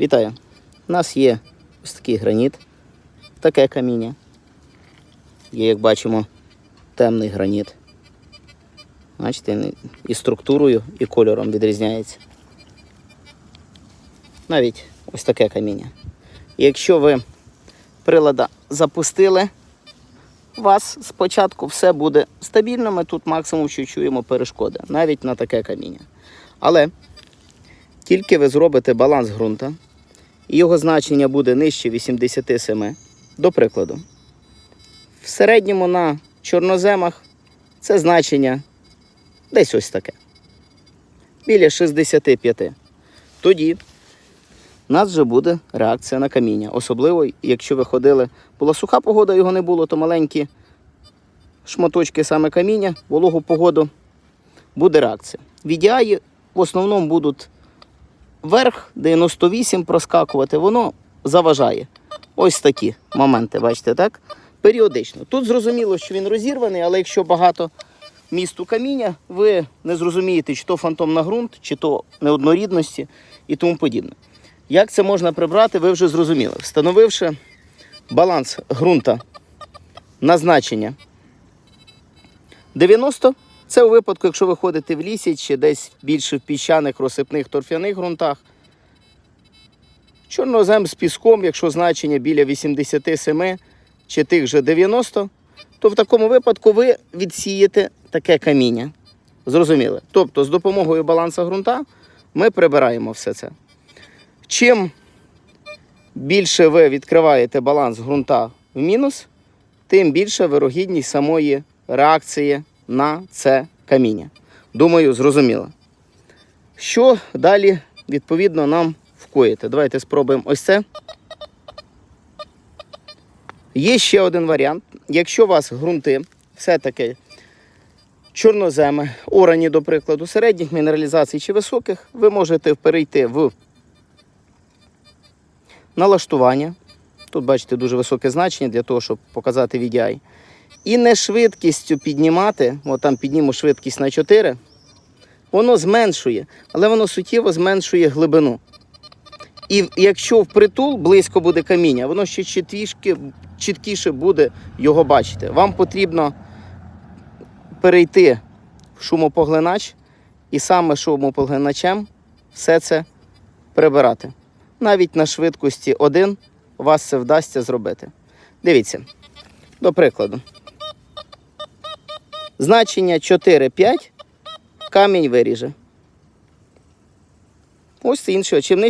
Вітаю! У нас є ось такий граніт, таке каміння. Є, як бачимо, темний граніт. Бачите, і структурою, і кольором відрізняється. Навіть ось таке каміння. Якщо ви прилада запустили, у вас спочатку все буде стабільно, ми тут максимум що чуємо перешкоди, навіть на таке каміння. Але тільки ви зробите баланс ґрунта, і його значення буде нижче 87, до прикладу. В середньому на чорноземах це значення десь ось таке. Біля 65. Тоді у нас вже буде реакція на каміння. Особливо, якщо ви ходили, була суха погода, його не було, то маленькі шматочки саме каміння, вологу погоду, буде реакція. VDI в основному будуть вверх 98 проскакувати, воно заважає. Ось такі моменти, бачите, так? Періодично. Тут зрозуміло, що він розірваний, але якщо багато місту каміння, ви не зрозумієте, чи то фантом на ґрунт, чи то неоднорідності і тому подібне. Як це можна прибрати, ви вже зрозуміли. Встановивши баланс ґрунта на значення 90, це у випадку, якщо ви ходите в лісі чи десь більше в піщаних, розсипних, торфяних ґрунтах. Чорнозем з піском, якщо значення біля 87 чи тих же 90, то в такому випадку ви відсієте таке каміння. Зрозуміли? Тобто з допомогою балансу ґрунта ми прибираємо все це. Чим більше ви відкриваєте баланс ґрунта в мінус, тим більша вирогідність самої реакції на це каміння. Думаю, зрозуміло. Що далі, відповідно, нам вкоїти? Давайте спробуємо ось це. Є ще один варіант. Якщо у вас ґрунти все-таки чорноземи,орані, до прикладу, середніх мінералізацій чи високих, ви можете перейти в налаштування. Тут бачите дуже високе значення для того, щоб показати VDI. І не швидкістю піднімати, от там підніму швидкість на 4, воно зменшує, але воно суттєво зменшує глибину. І якщо впритул близько буде каміння, воно ще чіткіше, чіткіше буде його бачити. Вам потрібно перейти в шумопоглинач і саме шумопоглиначем все це прибирати. Навіть на швидкості 1 вас це вдасться зробити. Дивіться, до прикладу. Значення 4-5 камінь виріже. Ось це інше. Чим